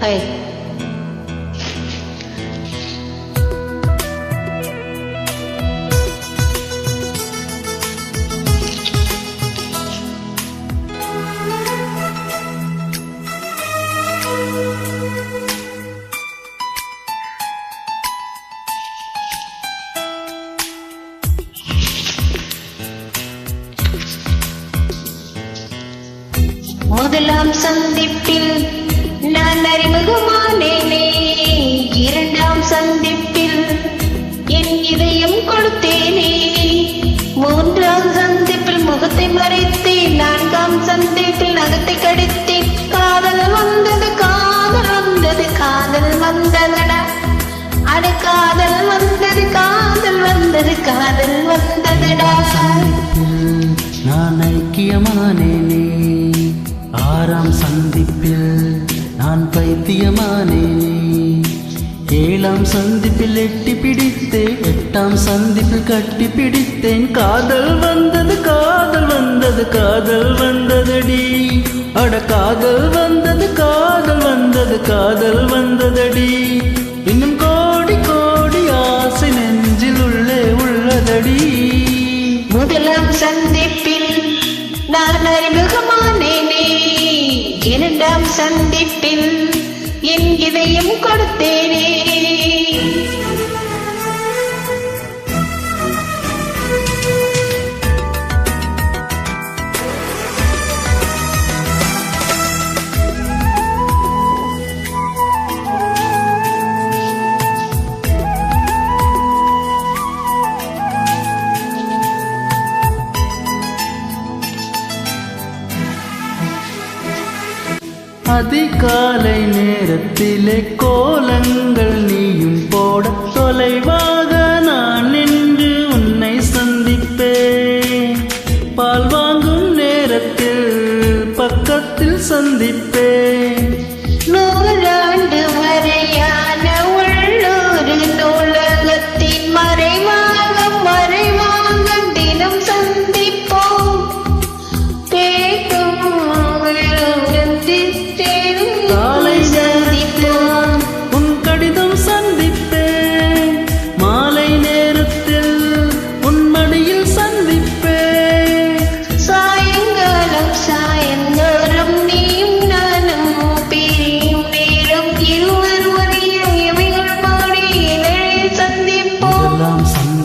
ஐ முதலாம் சந்திப்பில் நான் அறிமுகமானேனே. இரண்டாம் சந்திப்பில் என் இதயம் கொடுத்தேனே மூன்றாம் சந்திப்பில் முகத்தை மறைத்தேன் நான்காம் சந்திப்பில் நகத்தை கடித்தேன் காதல் வந்தது காதல் வந்தது காதல் வந்ததடா. அட காதல் வந்தது காதல் வந்தது காதல் வந்ததடா. நான் ஐக்கியமானேனே. ஆறாம் சந்திப்பில் நான் பைத்தியமானே. ஏழாம் சந்திப்பில் எட்டி பிடித்தேன் எட்டாம் சந்திப்பில் கட்டி பிடித்தேன். காதல் வந்தது காதல் வந்தது காதல் வந்ததடி. அட காதல் வந்தது காதல் வந்தது காதல் வந்ததடி. இன்னும் கோடி கோடி ஆசை நெஞ்சில் உள்ளே உள்ளதடி. முதலாம் சந்திப்பில் நான் அறிமுகமா இரண்டாம் சந்திப்பில் என் இதயம் கொடுத்தேனே. அதிகாலை நேரத்திலே கோலங்கள் நீயும் போட தொலைவாக நான் நின்று உன்னை சந்திப்பேன். பால் வாங்கும் நேரத்தில் பக்கத்தில் சந்திப்பேன்.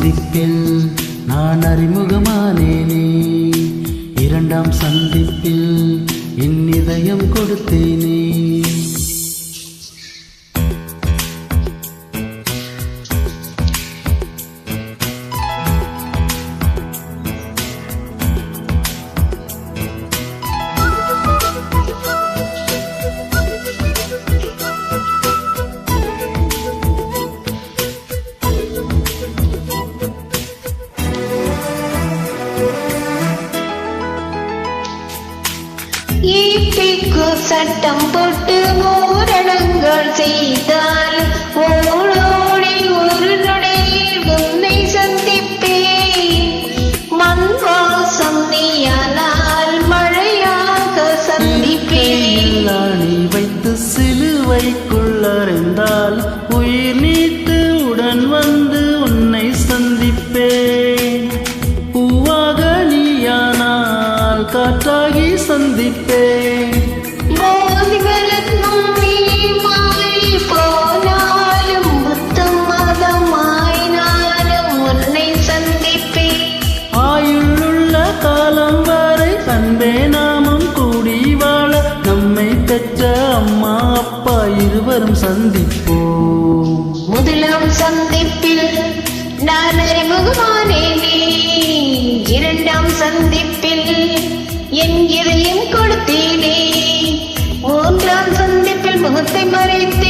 சந்திப்பில் நான் அறிமுகமானேனே. இரண்டாம் சந்திப்பில் என் இதயம் கொடுத்தேனே. ஈட்டிக்கு சட்டம் போட்டு மூரணங்கள் செய்தால் ஓடோடி ஒரு நொடியில் உன்னை சந்திப்பேன். மண் வாசம் நீயானால் மழையாக சந்திப்பேன். கையில் வைத்து சிலுவைக்குள் அறைந்தால் உயிர் நீத்து உடன் வந்து உன்னை சந்திப்பேன். ஆயுளுள்ள காலம் வரை அன்பே நாமும் கூடி வாழ நம்மை பெற்ற அம்மா அப்பா இருவரும் சந்திப்போம். முதலாம் சந்திப்பில் நான் அறிமுகமானேனே. இரண்டாம் சந்திப்பில் என் இதயம் கொடுத்தேனே. ஓன்றான் சந்திப்பில் முகத்தை மறைத்து